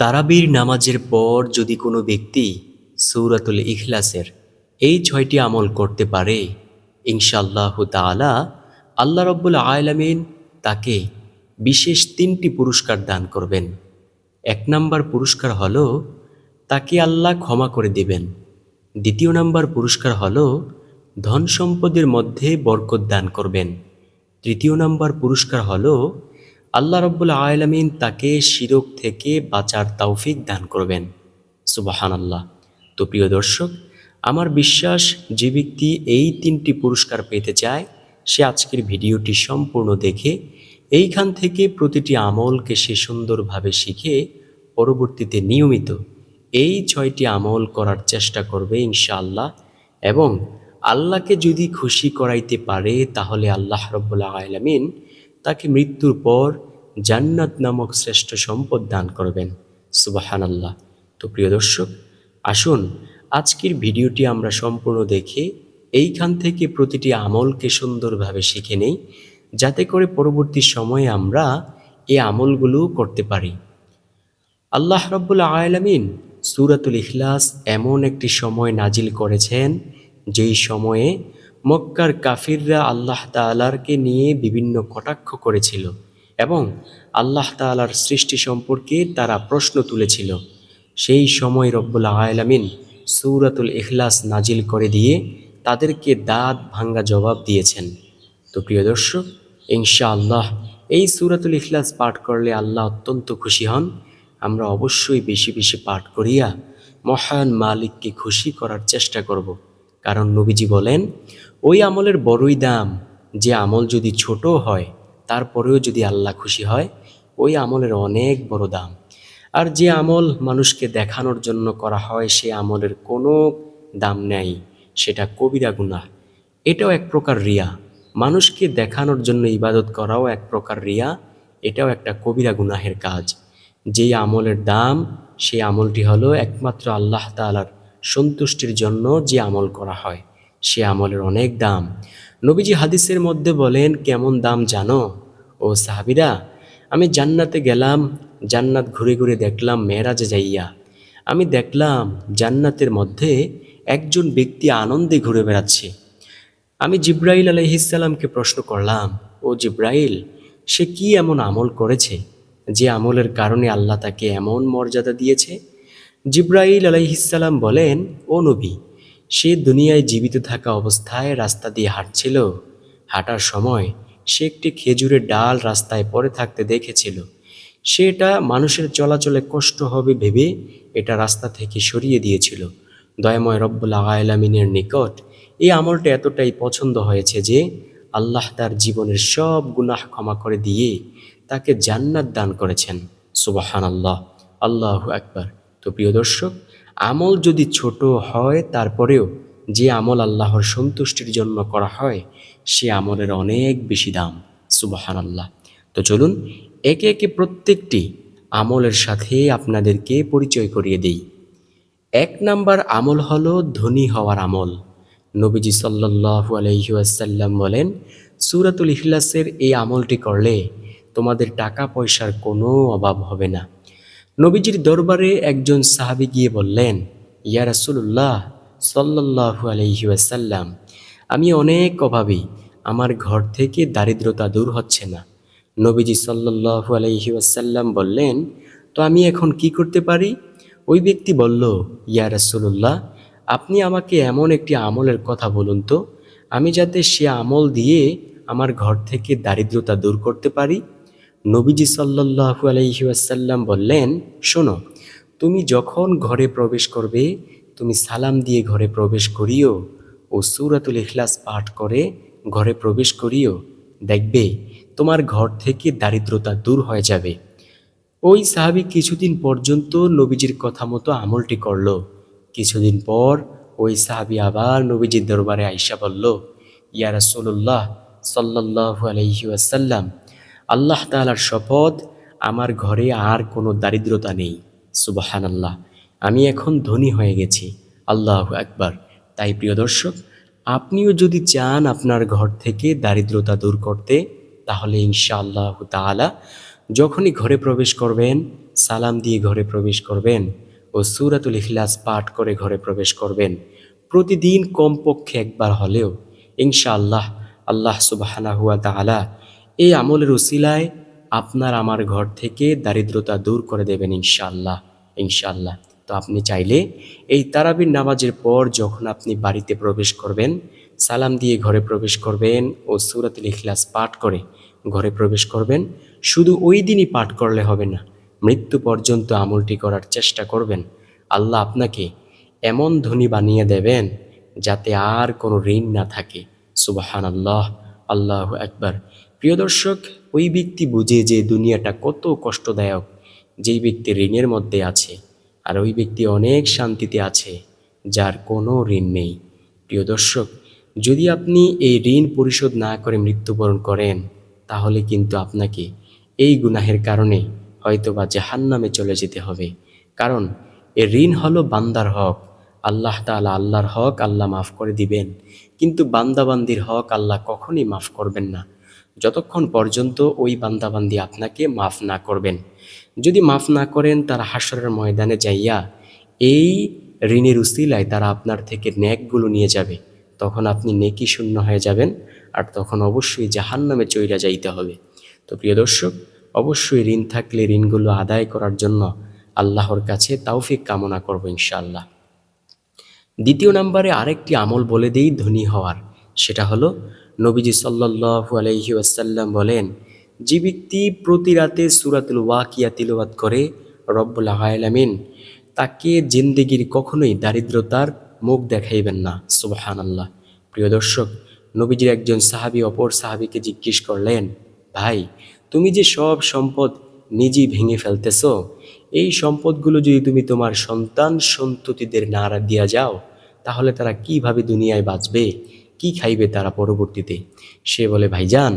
তারাবির নামাজের পর যদি কোনো ব্যক্তি সৌরাতুল ইখলাসের এই ছয়টি আমল করতে পারে, ইনশাআল্লাহ তাআলা আল্লাহ রব্বুল আয়লামিন তাকে বিশেষ তিনটি পুরস্কার দান করবেন। এক নাম্বার পুরস্কার হল তাকে আল্লাহ ক্ষমা করে দিবেন। দ্বিতীয় নাম্বার পুরস্কার হল ধন সম্পদের মধ্যে বরকত দান করবেন। তৃতীয় নাম্বার পুরস্কার হলো আল্লাহ আলমিন তাকে শিরক থেকে বাঁচার তৌফিক দান করবেন। সুবাহান আল্লাহ তো প্রিয় দর্শক, আমার বিশ্বাস, যে ব্যক্তি এই তিনটি পুরস্কার পেতে চায়, সে আজকের ভিডিওটি সম্পূর্ণ দেখে, এইখান থেকে প্রতিটি আমলকে সে সুন্দরভাবে শিখে, পরবর্তীতে নিয়মিত এই ছয়টি আমল করার চেষ্টা করবে ইনশাআল্লাহ এবং আল্লাহকে যদি খুশি করাইতে পারে, তাহলে আল্লাহ রব্বুল্লাহ আলমিন তাকে মৃত্যুর পর জান্নাত নামক শ্রেষ্ঠ সম্পদ দান করবেন। সুবাহান আল্লাহ তো প্রিয় দর্শক, আসুন আজকের ভিডিওটি আমরা সম্পূর্ণ দেখে এইখান থেকে প্রতিটি আমলকে সুন্দরভাবে শিখে নেই, যাতে করে পরবর্তী সময়ে আমরা এই আমলগুলো করতে পারি। আল্লাহ রব্বুল আলামিন সুরাতুল ইখলাস এমন একটি সময় নাজিল করেছেন, যেই সময়ে মক্কার কাফিররা আল্লাহ তালারকে নিয়ে বিভিন্ন কটাক্ষ করেছিল। এবং আল্লাহ তালার সৃষ্টি সম্পর্কে তারা প্রশ্ন তুলেছিল। সেই সময় রব্বুল আলামিন সৌরাতুল ইখলাস নাজিল করে দিয়ে তাদেরকে দাঁত ভাঙ্গা জবাব দিয়েছেন। তো প্রিয় দর্শক, ইনশাআল্লাহ এই সুরাতুল ইখলাস পাঠ করলে আল্লাহ অত্যন্ত খুশি হন। আমরা অবশ্যই বেশি বেশি পাঠ করিয়া মহান মালিককে খুশি করার চেষ্টা করব। কারণ নবীজি বলেন, ওই আমলের বড়ই দাম, যে আমল যদি ছোট হয় তারপরেও যদি আল্লাহ খুশি হয়, ওই আমলের অনেক বড় দাম। আর যে আমল মানুষকে দেখানোর জন্য করা হয়, সে আমলের কোনো দাম নেই, সেটা কবিরা গুনাহ। এটাও এক প্রকার রিয়া। মানুষকে দেখানোর জন্য ইবাদত করাও এক প্রকার রিয়া, এটাও একটা কবিরা গুনাহের কাজ। যেই আমলের দাম, সেই আমলটি হলো একমাত্র আল্লাহ তালার সন্তুষ্টির জন্য যে আমল করা হয়, সে আমলের অনেক দাম। নবীজি হাদিসের মধ্যে বলেন, কেমন দাম জানো? ও সাহাবিরা, আমি জান্নাতে গেলাম, জান্নাত ঘুরে ঘুরে দেখলাম মেয়েরাজে যাইয়া। আমি দেখলাম জান্নাতের মধ্যে একজন ব্যক্তি আনন্দে ঘুরে বেড়াচ্ছে। আমি জিব্রাইল আলহিসাল্লামকে প্রশ্ন করলাম, ও জিব্রাইল, সে কি এমন আমল করেছে যে আমলের কারণে আল্লাহ তাকে এমন মর্যাদা দিয়েছে? জিব্রাইল আলাইহিসাল্লাম বলেন, ও নবী সে দুনিয়ায় জীবিত থাকা অবস্থায় রাস্তা দিয়ে হাঁটছিল। হাঁটার সময় সে একটি খেজুরের ডাল রাস্তায় পড়ে থাকতে দেখেছিল। সে এটা মানুষের চলাচলে কষ্ট হবে ভেবে এটা রাস্তা থেকে সরিয়ে দিয়েছিল। দয়াময় রব্বুল আলামিনের নিকট এই আমলটা এতটাই পছন্দ হয়েছে যে আল্লাহ তার জীবনের সব গুনাহ ক্ষমা করে দিয়ে তাকে জান্নাত দান করেছেন। সুবাহান আল্লাহ আল্লাহ একবার তো প্রিয় দর্শক আমল যদি ছোট হয়, তারপরেও যে আমল আল্লাহর সন্তুষ্টির জন্য করা হয়, সে আমলের অনেক বেশি দাম। সুবাহান আল্লাহ তো চলুন, একে একে প্রত্যেকটি আমলের সাথে আপনাদেরকে পরিচয় করিয়ে দেই। এক নাম্বার আমল হলো ধনী হওয়ার আমল। নবীজি সাল্লাহু আলহিউসাল্লাম বলেন, সুরাতুল ইখলাসের এই আমলটি করলে তোমাদের টাকা পয়সার কোনো অভাব হবে না। নবীজির দরবারে একজন সাহাবি গিয়ে বললেন, ইয়া রাসুল্লাহ সাল্লাহু আলহিউসাল্লাম আমি অনেক অভাবী, আমার ঘর থেকে দারিদ্রতা দূর হচ্ছে না। নবীজি সাল্লাহু আলহিউসাল্লাম বললেন, তো আমি এখন কি করতে পারি? ওই ব্যক্তি বলল, ইয়া রাসুল্লাহ আপনি আমাকে এমন একটি আমলের কথা বলুন তো, আমি যাতে সে আমল দিয়ে আমার ঘর থেকে দারিদ্রতা দূর করতে পারি নবীজি সাল্লাহু আলহিউসাল্লাম বললেন, শোনো, তুমি যখন ঘরে প্রবেশ করবে, তুমি সালাম দিয়ে ঘরে প্রবেশ করিও ও সুরাতুল ইখলাস পাঠ করে ঘরে প্রবেশ করিও। দেখবে, তোমার ঘর থেকে দারিদ্রতা দূর হয়ে যাবে। ওই সাহাবি কিছুদিন পর্যন্ত নবীজির কথা মতো আমলটি করল। কিছুদিন পর ওই সাহাবি আবার নবীজির দরবারে আইসা বলল, ইয়া রাসূলুল্লাহ সাল্লাল্লাহু আলাইহি ওয়াসাল্লাম আল্লাহ তাআলার শপথ, আমার ঘরে আর কোনো দারিদ্রতা নেই। সুবাহান আল্লাহ আমি এখন ধনী হয়ে গেছি। আল্লাহ একবার তাই প্রিয় দর্শক, আপনিও যদি চান আপনার ঘর থেকে দারিদ্রতা দূর করতে, তাহলে ইনশাআল্লাহ তাআলা যখনই ঘরে প্রবেশ করবেন, সালাম দিয়ে ঘরে প্রবেশ করবেন ও সুরাতুল ইখলাস পাঠ করে ঘরে প্রবেশ করবেন। প্রতিদিন কমপক্ষে একবার হলেও ইনশাআল্লাহ, আল্লাহ সুবাহানা হুয়া তাআলা এই আমলের উসিলায় আপনার আমার ঘর থেকে দারিদ্রতা দূর করে দেবেন ইনশাল্লাহ ইনশাল্লাহ তো আপনি চাইলে এই তারাবির নামাজের পর যখন আপনি বাড়িতে প্রবেশ করবেন, সালাম দিয়ে ঘরে প্রবেশ করবেন ও সুরাতুল ইখলাস পাঠ করে ঘরে প্রবেশ করবেন, শুধু ওই দিনই পাঠ করলে হবে না, মৃত্যু পর্যন্ত আমলটি করার চেষ্টা করবেন। আল্লাহ আপনাকে এমন ধনী বানিয়ে দেবেন যাতে আর কোনো ঋণ না থাকে। সুবাহান আল্লাহ আল্লাহ একবার প্রিয় দর্শক, ওই ব্যক্তি বুঝে যে দুনিয়াটা কত কষ্টদায়ক, যেই ব্যক্তি ঋণের মধ্যে আছে, আর ওই ব্যক্তি অনেক শান্তিতে আছে, যার কোনো ঋণ নেই। প্রিয় দর্শক, যদি আপনি এই ঋণ পরিশোধ না করে মৃত্যুবরণ করেন, তাহলে কিন্তু আপনাকে এই গুনাহের কারণে হয়তোবা জাহান্নামে চলে যেতে হবে। কারণ, এ ঋণ হলো বান্দার হক। আল্লাহ তাআলা আল্লাহর হক আল্লাহ মাফ করে দিবেন। কিন্তু বান্দাবান্দির হক আল্লাহ কখনই মাফ করবেন না। যতক্ষণ পর্যন্ত ওই বান্দাবান্দি আপনাকে মাফ না করবেন। যদি মাফ না করেন, তারা হাসরের ময়দানে যাইয়া এই ঋণের উসিলায় তারা আপনার থেকে ন্যাকগুলো নিয়ে যাবে। তখন আপনি নেকি শূন্য হয়ে যাবেন আর তখন অবশ্যই জাহান্নামে চইরা যাইতে হবে। তো প্রিয় দর্শক, অবশ্যই ঋণ থাকলে ঋণগুলো আদায় করার জন্য আল্লাহর কাছে তাওফিক কামনা করব ইনশাআল্লাহ। দ্বিতীয় নম্বরে আরেকটি আমল বলে দেই ধনী হওয়ার। সেটা হলো নবীজি সাল্লাল্লাহু আলাইহি ওয়াসাল্লাম বলেন, যে ব্যক্তি প্রতি রাতে সুরাতুল ওয়াকিয়া তিলওয়াত করে, রব্বুল আলামিন, তাকে জিন্দেগির কখনোই দারিদ্রতার মুখ দেখাইবেন না। সুবহান আল্লাহ প্রিয় দর্শক, নবীজির একজন সাহাবী অপর সাহাবীকে জিজ্ঞেস করলেন, ভাই, তুমি যে সব সম্পদ নিজেই ভেঙে ফেলতেছ, এই সম্পদগুলো যদি তুমি তোমার সন্তান সন্ততিদের নাড়া দিয়া যাও, তাহলে তারা কীভাবে দুনিয়ায় বাঁচবে? কি খাইবে তারা পরবর্তীতে? সে বলে, ভাইজান,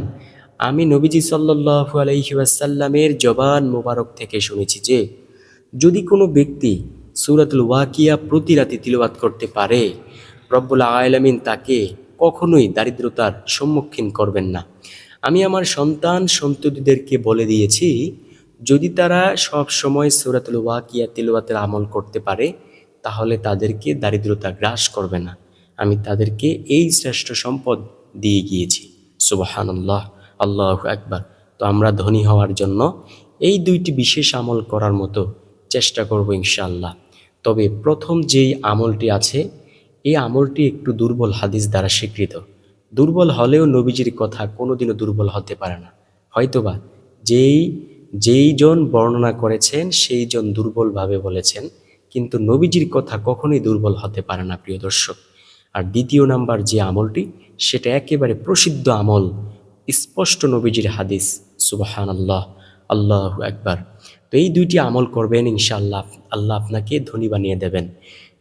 আমি নবীজি সাল্লাল্লাহু আলাইহি ওয়াসাল্লামের জবান মোবারক থেকে শুনেছি যে, যদি কোনো ব্যক্তি সুরাতুল ওয়াকিয়া প্রতি রাতে তিলওয়াত করতে পারে, রব্বুল আলামিন তাকে কখনোই দারিদ্রতার সম্মুখীন করবেন না। আমি আমার সন্তান সন্ততিদেরকে বলে দিয়েছি, যদি তারা সব সময় সূরাতুল ওয়াকিয়া তিলওয়াতের আমল করতে পারে, তাহলে তাদেরকে দারিদ্রতা গ্রাস করবে না। আমি তাদেরকে এই শ্রেষ্ঠ সম্পদ দিয়ে গিয়েছি। সুবাহান্লাহ আল্লাহ আল্লাহ একবার তো আমরা ধনী হওয়ার জন্য এই দুইটি বিশেষ আমল করার মতো চেষ্টা করব ইনশাআল্লাহ। তবে প্রথম যেই আমলটি আছে, এই আমলটি একটু দুর্বল হাদিস দ্বারা স্বীকৃত। দুর্বল হলেও নবীজির কথা কোনোদিনও দুর্বল হতে পারে না। হয়তোবা যেই যেই জন বর্ণনা করেছেন, সেই জন দুর্বলভাবে বলেছেন, কিন্তু নবীজির কথা কখনোই দুর্বল হতে পারে না, প্রিয় দর্শক। আর দ্বিতীয় নাম্বার যে আমলটি, সেটা একেবারে প্রসিদ্ধ আমল, স্পষ্ট নবীজির হাদিস সুবাহান আল্লাহ আল্লাহ একবার তো এই দুইটি আমল করবেন ইনশাআল্লাহ, আল্লাহ আপনাকে ধনী বানিয়ে দেবেন।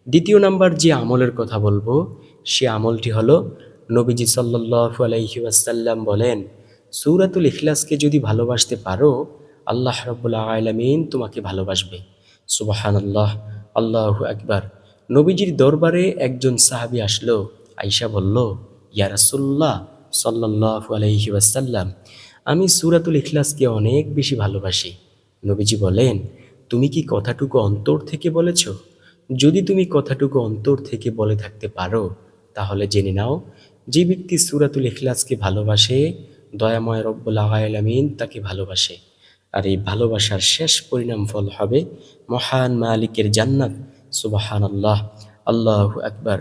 দ্বিতীয় নাম্বার যে আমলের কথা বলব, সে আমলটি হলো, নবীজি সাল্লাল্লাহু আলাইহি ওয়াসাল্লাম বলেন, সূরাতুল ইখলাসকে যদি ভালোবাসতে পারো, আল্লাহ রাব্বুল আলামিন তোমাকে ভালোবাসবে। সুবাহান আল্লাহ আল্লাহ আকবার। নবীজির দরবারে একজন সাহাবী আসলো। আইসা বলল, ইয়া রাসূলুল্লাহ সাল্লাল্লাহু আলাইহি ওয়াসাল্লাম, আমি সুরাতুল ইখলাসকে অনেক বেশি ভালোবাসি। নবীজি বলেন, তুমি কি কথাটুকু অন্তর থেকে বলেছ? যদি তুমি কথাটুকু অন্তর থেকে বলে থাকতে পারো, তাহলে জেনে নাও, যে ব্যক্তি সুরাতুল ইখলাসকে ভালোবাসে, দয়াময় রব্বুল আলামিন তাকে ভালোবাসে। আর এই ভালোবাসার শেষ পরিণাম ফল হবে মহান মালিকের জান্নাত সুবাহান আল্লাহ আল্লাহ আকবার।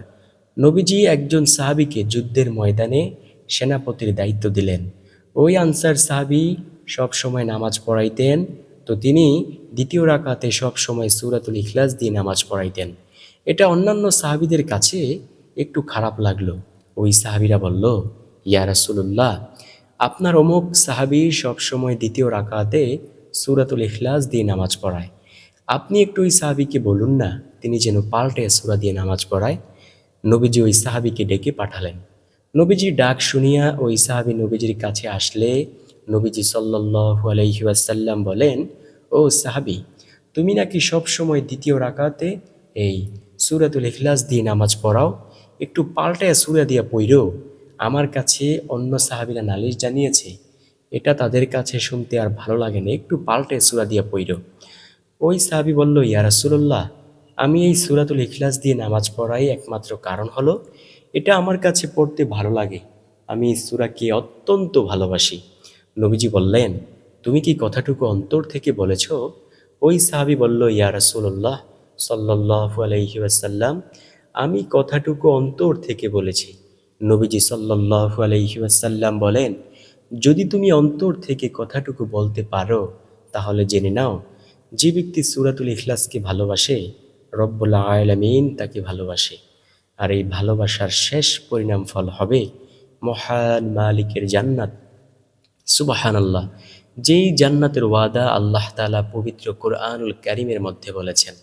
নবীজি একজন সাহাবিকে যুদ্ধের ময়দানে সেনাপতির দায়িত্ব দিলেন। ওই আনসার সাহাবি সব সময় নামাজ পড়াইতেন, তো তিনি দ্বিতীয় রাকাতে সব সময় সুরাতুল ইখলাস দিয়ে নামাজ পড়াইতেন। এটা অন্যান্য সাহাবিদের কাছে একটু খারাপ লাগল। ওই সাহাবিরা বলল, ইয়া রাসূলুল্লাহ, আপনার অমুক সাহাবি সবসময় দ্বিতীয় রাকাতে সুরাতুল ইখলাস দিয়ে নামাজ পড়ায়। আপনি একটু ওই সাহাবিকে বলুন না তিনি যেন পাল্টে সুরা দিয়ে নামাজ পড়ায়, নবীজি ওই সাহাবিকে ডেকে পাঠালেন। নবীজির ডাক শুনিয়া ওই সাহাবি নবীজির কাছে আসলে, নবীজি সাল্লাল্লাহু আলাইহি ওয়াসাল্লাম বলেন, ও সাহাবি, তুমি নাকি সব সময় দ্বিতীয় রাকাতে এই সুরাতুল ইখলাস দিয়ে নামাজ পড়াও, একটু পাল্টায় সুরা দিয়া পইরো আমার কাছে অন্য সাহাবিরা নালিশ জানিয়েছে, এটা তাদের কাছে শুনতে আর ভালো লাগে না, একটু পাল্টে সুরা দিয়া পইর ওই সাহাবি বলল, ইয়া রাসূলুল্লাহ আমি এই সুরাতুল ইখলাস দিয়ে নামাজ পড়াই একমাত্র কারণ হলো, এটা আমার কাছে পড়তে ভালো লাগে। আমি এই সুরাকে অত্যন্ত ভালোবাসি। নবীজি বললেন, তুমি কি কথাটুকু অন্তর থেকে বলেছ? ওই সাহাবি বলল, ইয়া রাসূলুল্লাহ সাল্লাল্লাহু আলাইহি ওয়াসাল্লাম, আমি কথাটুকু অন্তর থেকে বলেছি। নবীজি সাল্লাল্লাহু আলাইহি ওয়াসাল্লাম বলেন, যদি তুমি অন্তর থেকে কথাটুকু বলতে পারো, তাহলে জেনে নাও, যে ব্যক্তি সুরাতুল ইখলাসকে ভালোবাসে রব্বুল আলামিন তাকে ভালোবাসে। আর এই ভালোবাসার শেষ পরিণাম ফল হবে মহান মালিকের জান্নাত। সুবাহান আল্লাহ যেই জান্নাতের ওয়াদা আল্লাহ তালা পবিত্র কোরআনুল কারিমের মধ্যে বলেছেন।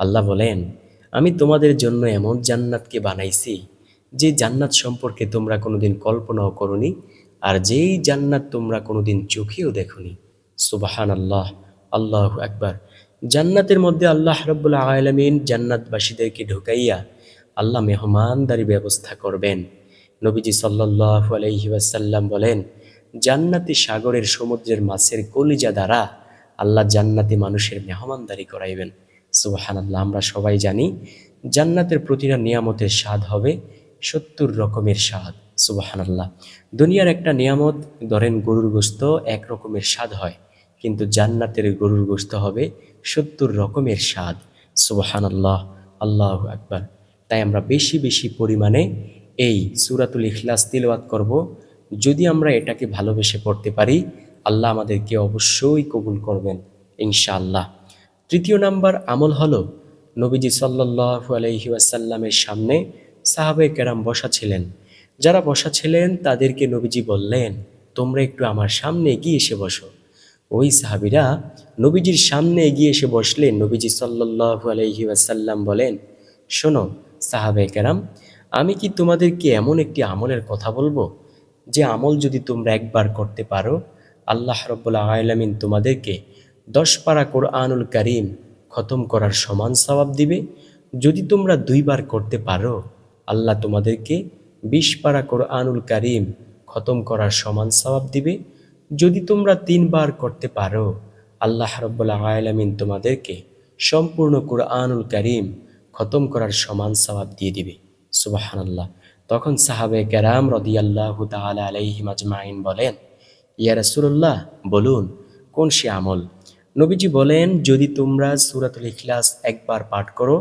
আল্লাহ বলেন, আমি তোমাদের জন্য এমন জান্নাতকে বানাইছি, যে জান্নাত সম্পর্কে তোমরা কোনোদিন কল্পনাও করনি, আর যেই জান্নাত তোমরা কোনোদিন চোখেও দেখনি। সুবাহান আল্লাহ আল্লাহ একবার জান্নাতের মধ্যে আল্লাহ রব্বুল্লা আলমিন জান্নাতবাসীদেরকে ঢুকাইয়া আল্লাহ মেহমানদারি ব্যবস্থা করবেন। নবীজি সাল্লাহ আলহি ওয়াসাল্লাম বলেন, জান্নাতি সাগরের সমুদ্রের মাছের কলিজা দ্বারা আল্লাহ জান্নাতি মানুষের মেহমানদারি করাইবেন। সুবাহান আল্লাহ আমরা সবাই জানি জান্নাতের প্রতিটা নিয়ামতের স্বাদ হবে সত্তর রকমের স্বাদ সুবাহান আল্লাহ দুনিয়ার একটা নিয়ামত, ধরেন গরুর গোস্ত, এক রকমের স্বাদ হয়। কিন্তু জান্নাতের গরুর গোস্ত হবে সত্তর রকমের স্বাদ। সুবাহান আল্লাহ আল্লাহ আকবার। তাই আমরা বেশি বেশি পরিমাণে এই সুরাতুল ইখলাস তিলওয়াত করব। যদি আমরা এটাকে ভালোবেসে পড়তে পারি, আল্লাহ আমাদেরকে অবশ্যই কবুল করবেন, ইনশাআল্লাহ। তৃতীয় নাম্বার আমল হলো, নবীজি সাল্লাহু আলহি ওয়াসাল্লামের সামনে সাহাবে কেরাম বসা ছিলেন। যারা বসা ছিলেন, তাদেরকে নবীজি বললেন, তোমরা একটু আমার সামনে এগিয়ে এসে বসো। ওই সাহাবিরা নবীজির সামনে এগিয়ে এসে বসলেন নবীজি সাল্লাহু আলহি ওয়াসাল্লাম বলেন, শোনো সাহাবে কেরাম, আমি কি তোমাদেরকে এমন একটি আমলের কথা বলব? যে আমল যদি তোমরা একবার করতে পারো, আল্লাহ রব্বুল্লা আলমিন তোমাদেরকে দশ পারা কোরআনুল করিম খতম করার সমান সবাব দিবে। যদি তোমরা দুইবার করতে পারো, আল্লাহ তোমাদেরকে বিশ পারা কোরআনুল করিম খতম করার সমান সবাব দিবে। যদি তোমরা তিনবার করতে পারো, আল্লাহ রব্বুল্লা আলমিন তোমাদেরকে সম্পূর্ণ কোরআনুল করিম খতম করার সমান সবাব দিয়ে দিবে। সুবাহানাল্লাহ। তখন সাহাবে কেরাম রদিয়াল্লাহ তালা আলাইহিম আজমাইন বলেন, ইয়া বলুন, কোন সে আমল? নবীজি বলেন, যদি তোমরা সুরাতুল ইখলাস একবার পাঠ করো,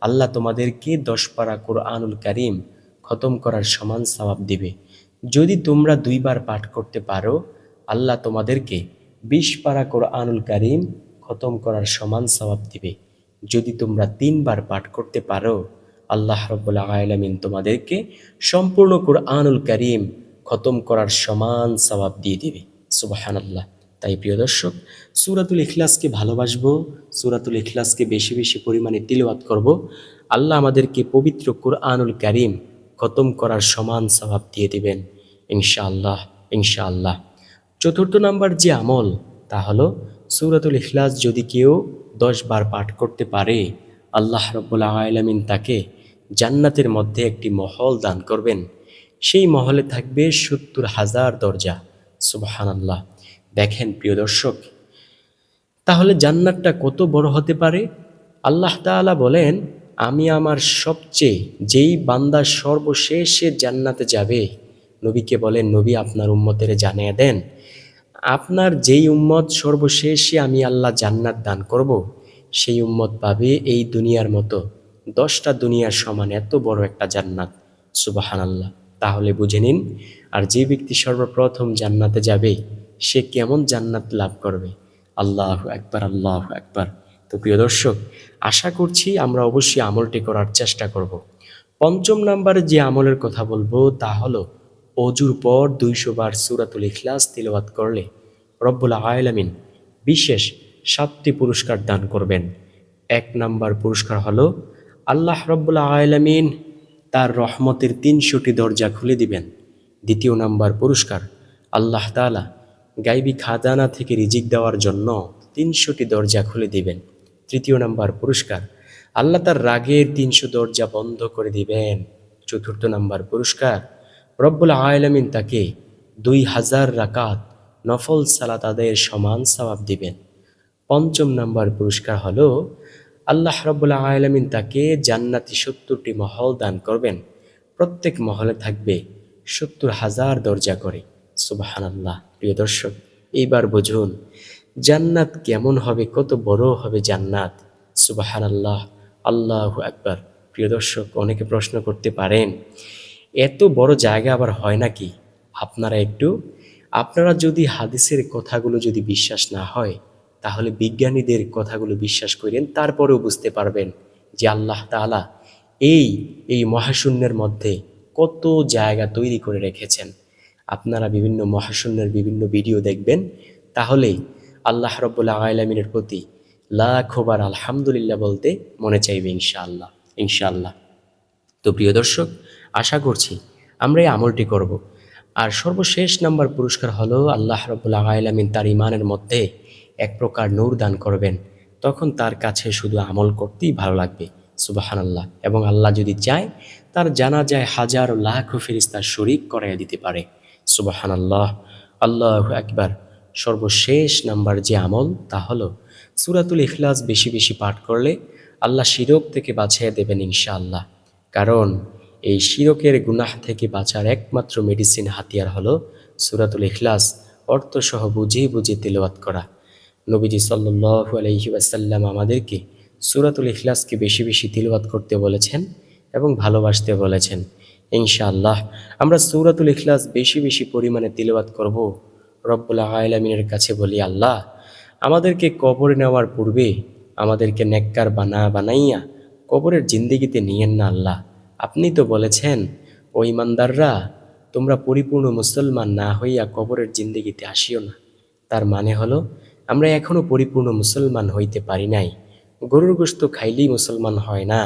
আল্লাহ তোমাদেরকে দশ পারা কোরআনুল করিম খতম করার সমান সবাব দিবে। যদি তোমরা দুইবার পাঠ করতে পারো আল্লাহ তোমাদেরকে বিশ পারা কোরআনুল করিম খতম করার সমান স্বভাব দিবে। যদি তোমরা তিনবার পাঠ করতে পারো, আল্লাহ রব্বুল্লা আলমিন তোমাদেরকে সম্পূর্ণ কোরআনুল করিম খতম করার সমান স্বভাব দিয়ে দিবে। সুবাহান আল্লাহ তাই প্রিয় দর্শক, সুরাতুল ইখলাসকে ভালোবাসবো, সুরাতুল ইখলাসকে বেশি বেশি পরিমাণে তিলওয়াত করব। আল্লাহ আমাদেরকে পবিত্র কোরআনুল করিম খতম করার সমান স্বভাব দিয়ে দিবেন। ইনশাআল্লাহ ইনশাআল্লাহ। চতুর্থ নাম্বার যে আমল, তা হলো সুরাতুল ইখলাস যদি কেউ দশ বার পাঠ করতে পারে, আল্লাহ রব্বুল্লা আলমিন তাকে জান্নাতের মধ্যে একটি মহল দান করবেন। সেই মহলে থাকবে সত্তর হাজার দরজা। সুবাহান আল্লাহ দেখেন প্রিয় দর্শক, তাহলে জান্নাতটা কত বড় হতে পারে? আল্লাহ তাআলা বলেন, আমি আমার সবচেয়ে, যেই বান্দা সর্বশেষে জান্নাতে যাবে, নবীকে বলেন, নবী আপনার উম্মতের জানিয়ে দেন। আপনার যেই উম্মত সর্বশেষে আমি আল্লাহ জান্নাত দান করব, সেই উম্মত পাবে এই দুনিয়ার মতো। দশটা দুনিয়ার সমান এত বড় একটা জান্নাত। সুবাহান আল্লাহ তাহলে বুঝে নিন, আর যে ব্যক্তি সর্বপ্রথম জান্নাতে যাবে, সে কেমন জান্নাত লাভ করবে? আল্লাহ একবার আল্লাহ একবার তো প্রিয় দর্শক, আশা করছি আমরা অবশ্যই আমলটি করার চেষ্টা করব। পঞ্চম নাম্বারে যে আমলের কথা বলব তা হলো অজুর পর দুইশো বার সুরাতুল ইখলাস তিলওয়াত করলে রব্বুল আয়লামিন বিশেষ সাতটি পুরস্কার দান করবেন। এক নাম্বার পুরস্কার হলো আল্লাহ রব্বুল আয়লামিন তার রহমতের তিনশোটি দরজা খুলে দিবেন। দ্বিতীয় নাম্বার পুরস্কার, আল্লাহ তালা গাইবি খাজানা থেকে রিজিক দেওয়ার জন্য তিনশোটি দরজা খুলে দিবেন। তৃতীয় নাম্বার পুরস্কার, আল্লাহ তার রাগের তিনশো দরজা বন্ধ করে দিবেন। চতুর্থ নাম্বার পুরস্কার রব্বুল আয়লামিন তাকে দুই হাজার রাকাত নফল সালাত আদায়ের সমান সওয়াব দিবেন। পঞ্চম নাম্বার পুরস্কার হলো, আল্লাহ রব্বুল্লাহ আলমিন তাকে জান্নাতি সত্তরটি মহল দান করবেন। প্রত্যেক মহলে থাকবে সত্তর হাজার দরজা করে। সুবাহান আল্লাহ প্রিয় দর্শক, এইবার বুঝুন, জান্নাত কেমন হবে, কত বড় হবে জান্নাত? সুবাহান আল্লাহ আল্লাহ একবার প্রিয় দর্শক, অনেকে প্রশ্ন করতে পারেন এত বড় জায়গা আবার হয় নাকি? আপনারা একটু, আপনারা যদি হাদিসের কথাগুলো যদি বিশ্বাস না হয়, তাহলে বিজ্ঞানীদের কথাগুলো বিশ্বাস করেন, তারপরেও বুঝতে পারবেন যে আল্লাহ তাআলা এই এই মহাশূন্যের মধ্যে কত জায়গা তৈরি করে রেখেছেন। আপনারা বিভিন্ন মহাশূন্যের বিভিন্ন ভিডিও দেখবেন তাহলেই আল্লাহ রব্বুল্লাহ আলমিনের প্রতি লাখবার আলহামদুলিল্লাহ বলতে মনে চাইবে ইনশাআল্লাহ ইনশাআল্লাহ। তো প্রিয় দর্শক আশা করছি আমরা এই আমলটি করব। আর সর্বশেষ নাম্বার পুরস্কার হলো আল্লাহ রবুল্লাহ আলমিন তার ইমানের মধ্যে এক প্রকার নূর দান করবেন। তখন তার কাছে শুধু আমল করতেই ভালো লাগবে সুবাহান আল্লাহ এবং আল্লাহ যদি চায়, তার জানা যায় হাজার লাখ ফেরিস্তার শরিক করাইয়া দিতে পারে সুবাহান আল্লাহ আল্লাহ একবার সর্বশেষ নাম্বার যে আমল, তা হলো সুরাতুল ইখলাস বেশি বেশি পাঠ করলে আল্লাহ শিরক থেকে বাছিয়ে দেবেন ইনশাআল্লাহ। কারণ এই শিরকের গুনাহ থেকে বাঁচার একমাত্র মেডিসিন হাতিয়ার হলো সুরাতুল ইখলাস, অর্থসহ বুঝিয়ে বুঝিয়ে তেলাওয়াত করা। নবীজি সাল্লু আলহি আসাল্লাম আমাদেরকে সুরাতুল ইখলাসকে বেশি বেশি তিলওয়াত করতে বলেছেন এবং ভালোবাসতে বলেছেন। ইনশাআল্লাহ আমরা সুরাতুল ইখলাস বেশি বেশি পরিমাণে তিলওয়াত করব। রব্বুল্লাহ আলমিনের কাছে বলি, আল্লাহ, আমাদেরকে কবরে নেওয়ার পূর্বে আমাদেরকে নেককার বানা বানাইয়া কবরের জিন্দিগিতে নিয়েন না আল্লাহ। আপনি তো বলেছেন, ও ইমানদাররা, তোমরা পরিপূর্ণ মুসলমান না হইয়া কবরের জিন্দিগিতে আসিও না। তার মানে হলো, আমরা এখনও পরিপূর্ণ মুসলমান হইতে পারি নাই। গরুর গোস্ত খাইলেই মুসলমান হয় না।